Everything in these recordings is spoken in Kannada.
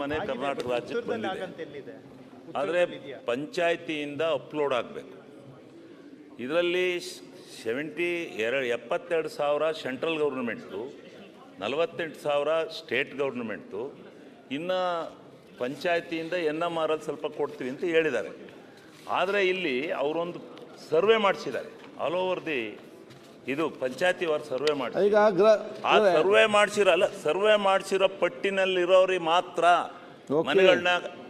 ಮನೆ ಕರ್ನಾಟಕ ರಾಜ್ಯಕ್ಕೆ ಬಂದಿದೆ. ಆದರೆ ಪಂಚಾಯಿತಿಯಿಂದ ಪಂಚಾಯತಿಯಿಂದ ಅಪ್ಲೋಡ್ ಆಗಬೇಕು. ಇದರಲ್ಲಿ ಸೆವೆಂಟಿ ಎರಡು ಎಪ್ಪತ್ತೆರಡು ಸಾವಿರ ಸೆಂಟ್ರಲ್ ಗೌರ್ಮೆಂಟು ನಲವತ್ತೆಂಟು ಸಾವಿರ ಸ್ಟೇಟ್ ಗೌರ್ಮೆಂಟು ಇನ್ನು ಪಂಚಾಯತಿಯಿಂದ ಎನ್ ಎಂ ಆರ್ ಅಲ್ಲಿ ಸ್ವಲ್ಪ ಕೊಡ್ತೀವಿ ಅಂತ ಹೇಳಿದ್ದಾರೆ. ಆದರೆ ಇಲ್ಲಿ ಅವರೊಂದು ಸರ್ವೆ ಮಾಡಿಸಿದ್ದಾರೆ. ಆಲ್ ಓವರ್ ದಿ ಇದು ಪಂಚಾಯತಿ ಅವರು ಸರ್ವೆ ಮಾಡಿ ಈಗ ಆ ಸರ್ವೆ ಮಾಡ್ಸಿರೋ ಅಲ್ಲ ಸರ್ವೆ ಮಾಡಿಸಿರೋ ಪಟ್ಟಿನಲ್ಲಿರೋರಿಗೆ ಮಾತ್ರ ಮನೆಗಳನ್ನ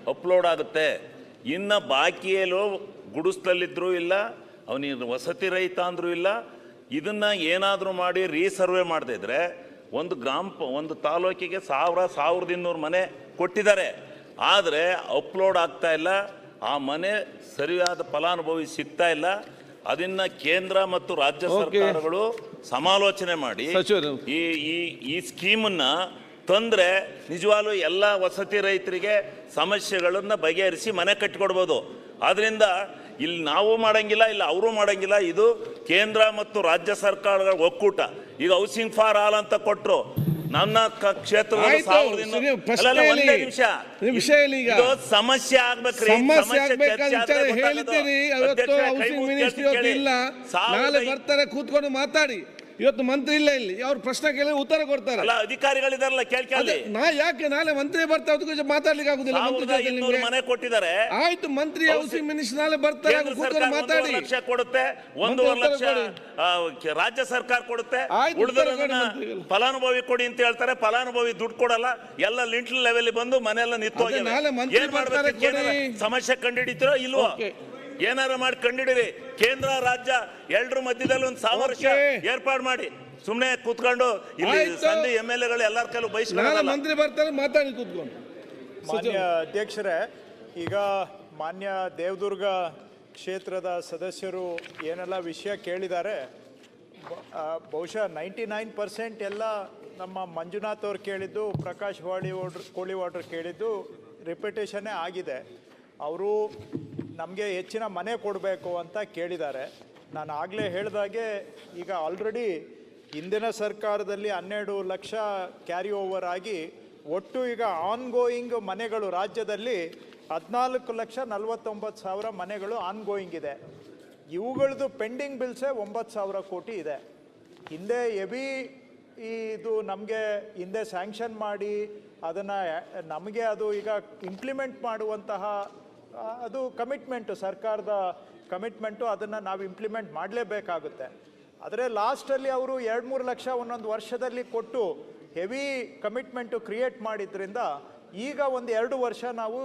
ಅಪ್ಲೋಡ್ ಆಗುತ್ತೆ. ಇನ್ನು ಬಾಕಿಯಲ್ಲೂ ಎಲ್ಲೋ ಇಲ್ಲ ಅವನಿಗೆ ವಸತಿ ರಹಿತ ಅಂದರೂ ಇಲ್ಲ. ಇದನ್ನ ಏನಾದರೂ ಮಾಡಿ ರೀಸರ್ವೆ ಮಾಡದೇ ಇದ್ರೆ ಒಂದು ಗ್ರಾಮ ಪ- ಒಂದು ತಾಲೂಕಿಗೆ ಸಾವಿರ ಸಾವಿರದ ಇನ್ನೂರು ಮನೆ ಕೊಟ್ಟಿದ್ದಾರೆ. ಆದರೆ ಅಪ್ಲೋಡ್ ಆಗ್ತಾ ಇಲ್ಲ. ಆ ಮನೆ ಸರಿಯಾದ ಫಲಾನುಭವಿ ಸಿಗ್ತಾ ಇಲ್ಲ. ಅದನ್ನ ಕೇಂದ್ರ ಮತ್ತು ರಾಜ್ಯ ಸರ್ಕಾರಗಳು ಸಮಾಲೋಚನೆ ಮಾಡಿ ಈ ಈ ಈ ಸ್ಕೀಮನ್ನ ತಂದ್ರೆ ನಿಜವಾಗ್ಲೂ ಎಲ್ಲ ವಸತಿ ರೈತರಿಗೆ ಸಮಸ್ಯೆಗಳನ್ನ ಬಗೆಹರಿಸಿ ಮನೆ ಕಟ್ಟಿಕೊಡ್ಬೋದು ಆದ್ರಿಂದ ಇಲ್ಲಿ ನಾವು ಮಾಡಂಗಿಲ್ಲ ಇಲ್ಲ ಅವರು ಮಾಡಂಗಿಲ್ಲ ಇದು ಕೇಂದ್ರ ಮತ್ತು ರಾಜ್ಯ ಸರ್ಕಾರಗಳ ಒಕ್ಕೂಟ. ಈಗ ಹೌಸಿಂಗ್ ಫಾರ್ ಆಲ್ ಅಂತ ಕೊಟ್ರು. ನನ್ನ ಕ್ಷೇತ್ರ ಕ್ಷೇತ್ರದಲ್ಲಿ ಒಂದೇ ನಿಮಿಷ. ವಿಷಯ ಇಲ್ಲ ಈಗ. ಇದು ಸಮಸ್ಯೆ ಆಗ್ಬೇಕ್ರಿ. ಸಮಸ್ಯೆ ಆಗ್ಬೇಕಾದ ಚರ್ಚೆ ಅವತ್ತು ಅಧ್ಯಕ್ಷರೇ, ಕೈ ಹೌಸಿಂಗ್ ಮುಗ್ದು ಮಿನಿಸ್ಟ್ರಿ ಕೇಳಿ. ಇಲ್ಲ. ಸಾವಿರದ ನಾಳೆ ಐ- ಬರ್ತಾರೆ ಕೂತ್ಕೊಂಡು ಮಾತಾಡಿ. ಇವತ್ತು ಮಂತ್ರಿ ಇಲ್ಲ ಇಲ್ಲಿ ಅವ್ರು ಪ್ರಶ್ನೆ ಕೇಳಿ ಉತ್ತರ ಕೊಡ್ತಾರೆ ಅಲ್ಲ ಅಧಿಕಾರಿಗಳಿದಾರಲ್ಲ ಕೇಳ್ಕೊಳ್ಳಿ ನಾ ಯಾಕೆ ನಾಳೆ ಮಂತ್ರಿ ಬರ್ತಾ ಅದಕ್ಕೆ ಮಾತಾಡ್ಲಿಕ್ಕೆ ಆಗುದಿಲ್ಲ ಮಂತ್ರಿ ಜೊತೆ ನಿಮ್ಗೆ ಮನೆ ಕೊಟ್ಟಿದ್ದಾರೆ ಆಯ್ತು ಮಂತ್ರಿ ಹೌಸಿಂಗ್ ಮಿನಿಸ್ಟರ್ ನಾಳೆ ಬರ್ತಾರೆ ಕೇಂದ್ರ ಕೂತ್ಕೊಂಡು ಸರ್ಕಾರ ಮಾತಾಡಿ ಒಂದೂವರೆ ಲಕ್ಷ ಕೊಡುತ್ತೆ ಒಂದೂವರೆ ಉತ್ತರ ಲಕ್ಷ. ಆ, ಕೆ- ರಾಜ್ಯ ಸರ್ಕಾರ ಕೊಡುತ್ತೆ ಆಯ್ತು, ಉತ್ತರ ಕೊಡಿ ಉಳಿದರನ್ನ ಮಂತ್ರಿಗಳು. ಫಲಾನುಭವಿ ಕೊಡಿ ಅಂತ ಹೇಳ್ತಾರೆ ಫಲಾನುಭವಿ ದುಡ್ಡು ಕೊಡಲ್ಲ ಎಲ್ಲ ಲಿಂಟ್ಲ್ ಲೆವೆಲ್ ಬಂದು ಮನೆಯೆಲ್ಲ ನಿಂತು ಅದೇ. ನಾಳೆ ಮಂತ್ರಿ ಏನ್ ಬರ್ತಾರೆ ಮಾಡ್ಬೇಕು? ಕೊಡಿ. ಸಮಸ್ಯೆ ಕಂಡುಹಿಡಿತೀರೋ ಇಲ್ವೋ ಓಕೆ. ಏನಾರ ಮಾಡಿ ಕಂಡಿಡೀರಿ. ಕೇಂದ್ರ ರಾಜ್ಯ ಎಲ್ರ ಮಧ್ಯದಲ್ಲಿ ಒಂದು ಸಾಮರಸ್ಯ ಓಕೆ. ಏರ್ಪಾಡು ಮಾಡಿ. ಸುಮ್ಮನೆ ಕೂತ್ಕೊಂಡು ಇಲ್ಲಿ. ಸಂಧಿ ಎಂ ಎಲ್ ಎಗಳು ಎಲ್ಲರ ಕೈಲೂ ಬಯಸ್ಕೊಂಡು ಮಂತ್ರಿ ಬರ್ತಾರೆ ಮಾತಾಡಿ ಕೂತ್ಕೊಂಡು. ಮಾನ್ಯ ಅಧ್ಯಕ್ಷರೇ ಈಗ ಮಾನ್ಯ ದೇವದುರ್ಗ ಕ್ಷೇತ್ರದ ಸದಸ್ಯರು ಏನೆಲ್ಲ ವಿಷಯ ಕೇಳಿದ್ದಾರೆ ಬಹುಶಃ ನೈಂಟಿ ನೈನ್ ಪರ್ಸೆಂಟ್ ಎಲ್ಲ ನಮ್ಮ ಮಂಜುನಾಥ್ ಅವ್ರು ಕೇಳಿದ್ದು ಪ್ರಕಾಶ್ ವಾಡಿ ವಾಡ್ರ್ ಕೋಳಿ ವಾಟ್ರ್ ಕೇಳಿದ್ದು ರಿಪಿಟೇಷನ್ನೇ ಆಗಿದೆ. ಅವರು ನಮಗೆ ಹೆಚ್ಚಿನ ಮನೆ ಕೊಡಬೇಕು ಅಂತ ಕೇಳಿದ್ದಾರೆ. ನಾನು ಆಗಲೇ ಹೇಳಿದಾಗೆ ಈಗ ಆಲ್ರೆಡಿ ಹಿಂದಿನ ಸರ್ಕಾರದಲ್ಲಿ ಹನ್ನೆರಡು ಲಕ್ಷ ಕ್ಯಾರಿ ಓವರ್ ಆಗಿ ಒಟ್ಟು ಈಗ ಆನ್ಗೋಯಿಂಗ್ ಮನೆಗಳು ರಾಜ್ಯದಲ್ಲಿ ಹದಿನಾಲ್ಕು ಲಕ್ಷ ನಲವತ್ತೊಂಬತ್ತು ಸಾವಿರ ಮನೆಗಳು ಆನ್ಗೋಯಿಂಗ್ ಇದೆ. ಇವುಗಳದ್ದು ಪೆಂಡಿಂಗ್ ಬಿಲ್ಸೇ ಒಂಬತ್ತು ಸಾವಿರ ಕೋಟಿ ಇದೆ. ಹಿಂದೆ ಎಬಿ ಇದು ನಮಗೆ ಹಿಂದೆ ಸ್ಯಾಂಕ್ಷನ್ ಮಾಡಿ ಅದನ್ನು ನಮಗೆ ಅದು ಈಗ ಇಂಪ್ಲಿಮೆಂಟ್ ಮಾಡುವಂತಹ ಅದು ಕಮಿಟ್ಮೆಂಟು ಸರ್ಕಾರದ ಕಮಿಟ್ಮೆಂಟು ಅದನ್ನು ನಾವು ಇಂಪ್ಲಿಮೆಂಟ್ ಮಾಡಲೇಬೇಕಾಗುತ್ತೆ. ಆದರೆ ಲಾಸ್ಟಲ್ಲಿ ಅವರು ಎರಡು ಮೂರು ಲಕ್ಷ ಒಂದೊಂದು ವರ್ಷದಲ್ಲಿ ಕೊಟ್ಟು ಹೆವಿ ಕಮಿಟ್ಮೆಂಟು ಕ್ರಿಯೇಟ್ ಮಾಡಿದ್ರಿಂದ ಈಗ ಒಂದು ಎರಡು ವರ್ಷ ನಾವು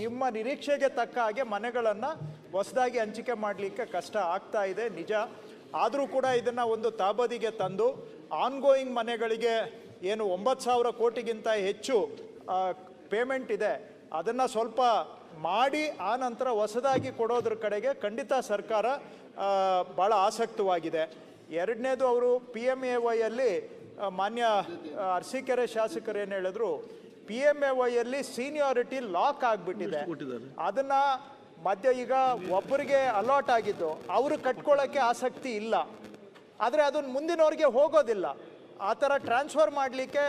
ನಿಮ್ಮ ನಿರೀಕ್ಷೆಗೆ ತಕ್ಕ ಹಾಗೆ ಮನೆಗಳನ್ನು ಹೊಸದಾಗಿ ಹಂಚಿಕೆ ಮಾಡಲಿಕ್ಕೆ ಕಷ್ಟ ಆಗ್ತಾ ಇದೆ, ನಿಜ. ಆದರೂ ಕೂಡ ಇದನ್ನು ಒಂದು ತಾಬದಿಗೆ ತಂದು ಆನ್ಗೋಯಿಂಗ್ ಮನೆಗಳಿಗೆ ಏನು ಒಂಬತ್ತು ಸಾವಿರ ಕೋಟಿಗಿಂತ ಹೆಚ್ಚು ಪೇಮೆಂಟ್ ಇದೆ. ಅದನ್ನು ಸ್ವಲ್ಪ ಮಾಡಿ ಆ ನಂತರ ಹೊಸದಾಗಿ ಕೊಡೋದ್ರ ಕಡೆಗೆ ಖಂಡಿತ ಸರ್ಕಾರ ಭಾಳ ಆಸಕ್ತವಾಗಿದೆ. ಎರಡನೇದು ಅವರು ಪಿ ಎಂ ಎ ವೈಯಲ್ಲಿ ಮಾನ್ಯ ಅರಸೀಕೆರೆ ಶಾಸಕರು ಏನು ಹೇಳಿದ್ರು ಪಿ ಎಂ ಎ ವೈಯಲ್ಲಿ ಸೀನಿಯಾರಿಟಿ ಲಾಕ್ ಆಗಿಬಿಟ್ಟಿದೆ. ಅದನ್ನ ಮಧ್ಯ ಈಗ ಒಬ್ಬರಿಗೆ ಅಲಾಟ್ ಆಗಿದ್ದು ಅವರು ಕಟ್ಕೊಳ್ಳೋಕ್ಕೆ ಆಸಕ್ತಿ ಇಲ್ಲ. ಆದರೆ ಅದನ್ನು ಮುಂದಿನವ್ರಿಗೆ ಹೋಗೋದಿಲ್ಲ. ಆ ಥರ ಟ್ರಾನ್ಸ್ಫರ್ ಮಾಡಲಿಕ್ಕೆ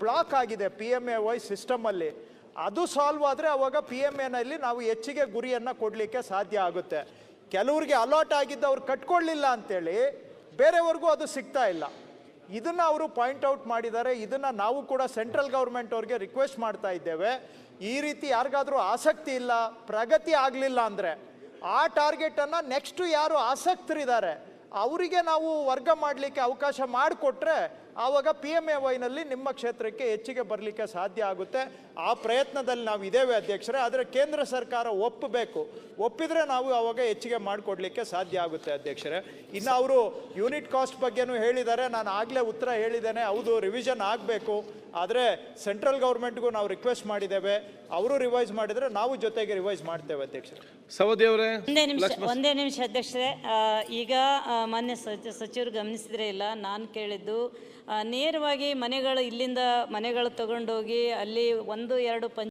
ಬ್ಲಾಕ್ ಆಗಿದೆ ಪಿ ಎಂ ಎ ವೈ ಸಿಸ್ಟಮಲ್ಲಿ ಅದು ಸಾಲ್ವ್ ಆದರೆ ಅವಾಗ ಪಿ ಎಂ ಎನಲ್ಲಿ ನಾವು ಹೆಚ್ಚಿಗೆ ಗುರಿಯನ್ನು ಕೊಡಲಿಕ್ಕೆ ಸಾಧ್ಯ ಆಗುತ್ತೆ. ಕೆಲವ್ರಿಗೆ ಅಲಾಟ್ ಆಗಿದ್ದು ಅವ್ರು ಕಟ್ಕೊಳ್ಳಿಲ್ಲ ಅಂತೇಳಿ ಬೇರೆಯವ್ರಿಗೂ ಅದು ಸಿಗ್ತಾ ಇಲ್ಲ. ಇದನ್ನು ಅವರು ಪಾಯಿಂಟ್ ಔಟ್ ಮಾಡಿದ್ದಾರೆ, ಇದನ್ನು ನಾವು ಕೂಡ ಸೆಂಟ್ರಲ್ ಗೌರ್ಮೆಂಟ್ ಅವ್ರಿಗೆ ರಿಕ್ವೆಸ್ಟ್ ಮಾಡ್ತಾ ಇದ್ದೇವೆ. ಈ ರೀತಿ ಯಾರಿಗಾದರೂ ಆಸಕ್ತಿ ಇಲ್ಲ, ಪ್ರಗತಿ ಆಗಲಿಲ್ಲ ಅಂದರೆ ಆ ಟಾರ್ಗೆಟನ್ನು ನೆಕ್ಸ್ಟು ಯಾರು ಆಸಕ್ತರಿದ್ದಾರೆ, ಅವರಿಗೆ ನಾವು ವರ್ಗ ಮಾಡಲಿಕ್ಕೆ ಅವಕಾಶ ಮಾಡಿಕೊಟ್ರೆ ಆವಾಗ ಪಿ ಎಂ ಎ ವೈನಲ್ಲಿ ನಿಮ್ಮ ಕ್ಷೇತ್ರಕ್ಕೆ ಹೆಚ್ಚಿಗೆ ಬರಲಿಕ್ಕೆ ಸಾಧ್ಯ ಆಗುತ್ತೆ. ಆ ಪ್ರಯತ್ನದಲ್ಲಿ ನಾವು ಇದ್ದೇವೆ ಅಧ್ಯಕ್ಷರೇ ಆದರೆ ಕೇಂದ್ರ ಸರ್ಕಾರ ಒಪ್ಪಬೇಕು. ಒಪ್ಪಿದರೆ ನಾವು ಆವಾಗ ಹೆಚ್ಚಿಗೆ ಮಾಡಿಕೊಡ್ಲಿಕ್ಕೆ ಸಾಧ್ಯ ಆಗುತ್ತೆ ಅಧ್ಯಕ್ಷರೇ. ಇನ್ನು ಅವರು ಯೂನಿಟ್ ಕಾಸ್ಟ್ ಬಗ್ಗೆನೂ ಹೇಳಿದ್ದಾರೆ ನಾನು ಆಗಲೇ ಉತ್ತರ ಹೇಳಿದ್ದೇನೆ ಹೌದು ರಿವಿಷನ್ ಆಗಬೇಕು. ಆದರೆ ಸೆಂಟ್ರಲ್ ಗೌರ್ಮೆಂಟ್ಗೂ ನಾವು ರಿಕ್ವೆಸ್ಟ್ ಮಾಡಿದ್ದೇವೆ. ಅವರು ರಿವೈಸ್ ಮಾಡಿದರೆ ನಾವು ಜೊತೆಗೆ ರಿವೈಸ್ ಮಾಡ್ತೇವೆ ಅಧ್ಯಕ್ಷರೇ. ಸವದಿಯವರೇ ಒಂದೇ ನಿಮಿಷ ಒಂದೇ ನಿಮಿಷ ಅಧ್ಯಕ್ಷರೇ. ಈಗ ಮಾನ್ಯ ಸಚ ಸಚಿವರು ಗಮನಿಸಿದ್ರೆ ಇಲ್ಲ ನಾನು ಕೇಳಿದ್ದು ನೇರವಾಗಿ ಮನೆಗಳು ಇಲ್ಲಿಂದ ಮನೆಗಳು ತಗೊಂಡೋಗಿ ಅಲ್ಲಿ ಒಂದು ಎರಡು ಪಂಚ